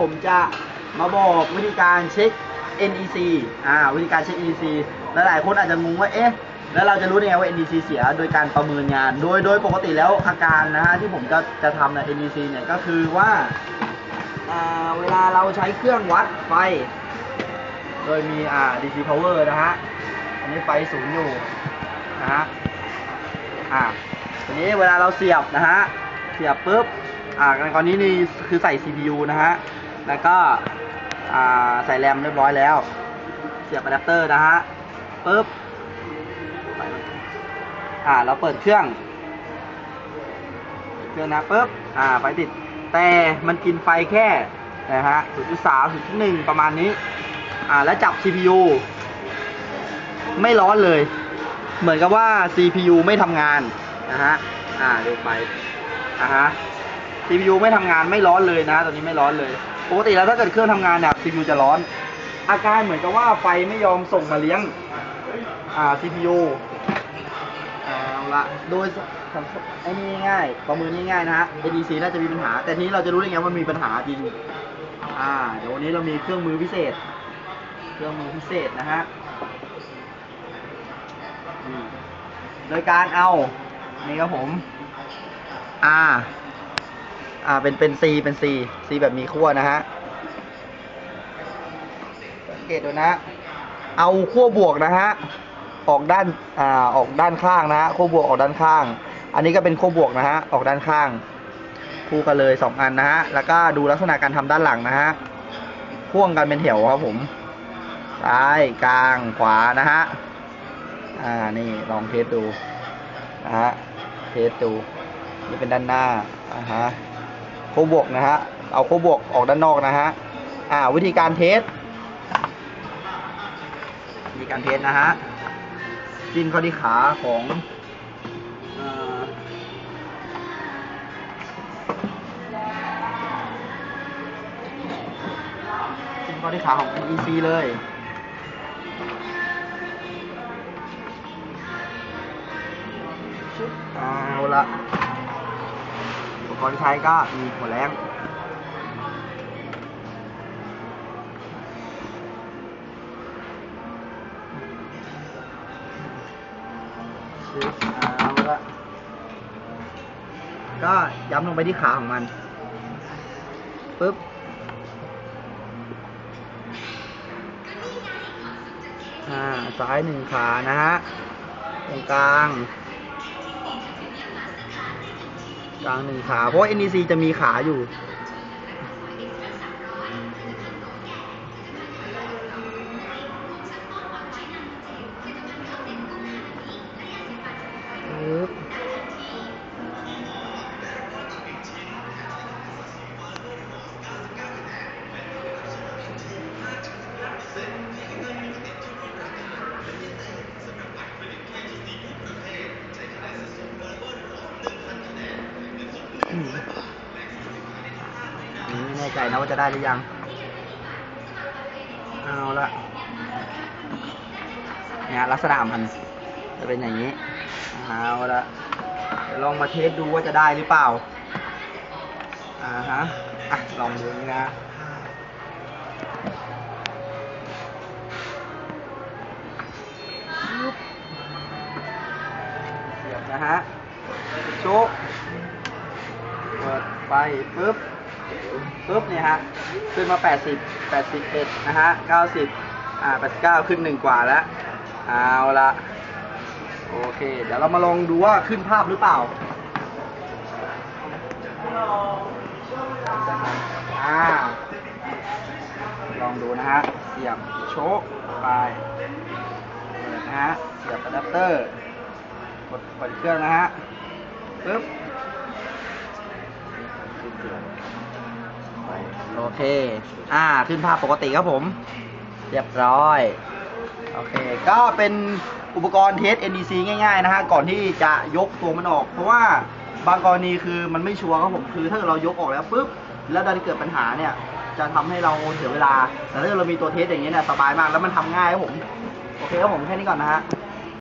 ผมจะมาบอกวิธีการเช็ค NEC อ่าวิธีการเช็ค NEC หลายๆคนอาจจะงงว่าเอ๊ะแล้วเราจะรู้ได้ไงว่า NEC เสียโดยการประเมินงาน โดยโดยปกติแล้วอาการนะฮะที่ผมจะจะทำใน NEC เนี่ยก็คือว่าอ่าเวลาเราใช้เครื่องวัดไฟ โดยมีอ่า DC power นะฮะ อันนี้ไฟศูนย์อยู่นะฮะ อ่าทีนี้เวลาเราเสียบนะฮะ เสียบปุ๊บ อ่าในกรณีนี้คือใส่ CPU นะฮะ แล้วก็ใส่แรมเรียบร้อยแล้ว เสียบอะแดปเตอร์นะฮะปุ๊บอ่า เราเปิดเครื่อง เครื่องนะปุ๊บอ่า ไฟติด แต่มันกินไฟแค่นะฮะ0.3 0.1 ประมาณนี้ อ่า แล้วจับ CPU ไม่ร้อนเลย เหมือนกับว่า CPU ไม่ทำงานนะฮะ อ่าดูไป อ่าฮะ CPU ไม่ทำงานไม่ร้อนเลยนะ ตอนนี้ไม่ร้อนเลย ปกติแล้วถ้าเกิดเครื่องทำงานเนี่ย CPU จะร้อน อาการเหมือนกับว่าไฟไม่ยอมส่งมาเลี้ยงอ่า CPU เอาละโดยไอ้นี่ง่ายๆประเมินง่ายๆนะฮะ ADC น่าจะมีปัญหา แต่ทีนี้เราจะรู้ได้ไงว่ามันมีปัญหาจริงอ่าเดี๋ยววันนี้เรามีเครื่องมือพิเศษ เครื่องมือพิเศษนะฮะโดยการเอา นี่ครับผมอ่า อ่าเป็นเป็น C เป็น C C แบบมีขั้วนะฮะสังเกตดูนะ เอาขั้วบวกนะฮะออกด้านอ่าออกด้านข้างนะฮะขั้วบวกออกด้านข้าง อันนี้ก็เป็นขั้วบวกนะฮะออกด้านข้าง คู่กันเลยสองอันนะฮะแล้วก็ดูลักษณะการทำด้านหลังนะฮะพ่วงกันเป็นแถวครับผมซ้ายกลางขวานะฮะอ่านี่ลองเทสดูนะฮะเทสดูนี่เป็นด้านหน้าอ่าฮะ โคบวกนะฮะ เอาโคบวกออกด้านนอกนะฮะ อ่า วิธีการเทส วิธีการเทสนะฮะ จิ้มเข้าที่ขาของอ่อจิ้มเข้าที่ขาของ EC เลยเอาละ ปกรณ์ที่ใช้ก็มีหัวแรงเอาละก็ย้ำลงไปที่ขาของมันปึ๊บอ่าซ้ายหนึ่งขานะฮะ ตรงกลาง กลางหนึ่งขา เพราะว่า NEC จะมีขาอยู่ ใจนะว่าจะได้หรือยัง เอาละเนี่ยลักษณะมันจะเป็นอย่างนี้ เอาละลองมาเทสดูว่าจะได้หรือเปล่า อ่าฮะ อะ ลองดูนะเสียบนะฮะ โชกเปิดไฟปึ๊บ ปึ๊บเนี่ยฮะขึ้นมา 80 81นะฮะ90อ่า89 ขึ้นหนึ่งกว่าแล้ว เอาละโอเค เดี๋ยวเรามาลองดูว่าขึ้นภาพหรือเปล่าอ่าลองดูนะฮะ เสียบโชคไปนะฮะ เสียบอะแดปเตอร์ กดเปิดเครื่องนะฮะปึ๊บ โอเค อ่า ขึ้นภาพปกติครับผม เรียบร้อย โอเค ก็เป็นอุปกรณ์เทส NDC ง่ายๆนะฮะ ก่อนที่จะยกตัวมันออก เพราะว่าบางกรณีคือมันไม่ชัวร์ครับผม คือถ้าเกิดเรายกออกแล้วปุ๊บ แล้วดันเกิดปัญหาเนี่ย จะทำให้เราเสียเวลา แต่ถ้าเกิดเรามีตัวเทสอย่างนี้เนี่ยสบายมาก แล้วมันทำง่ายครับผม โอเคครับผมแค่นี้ก่อนนะฮะ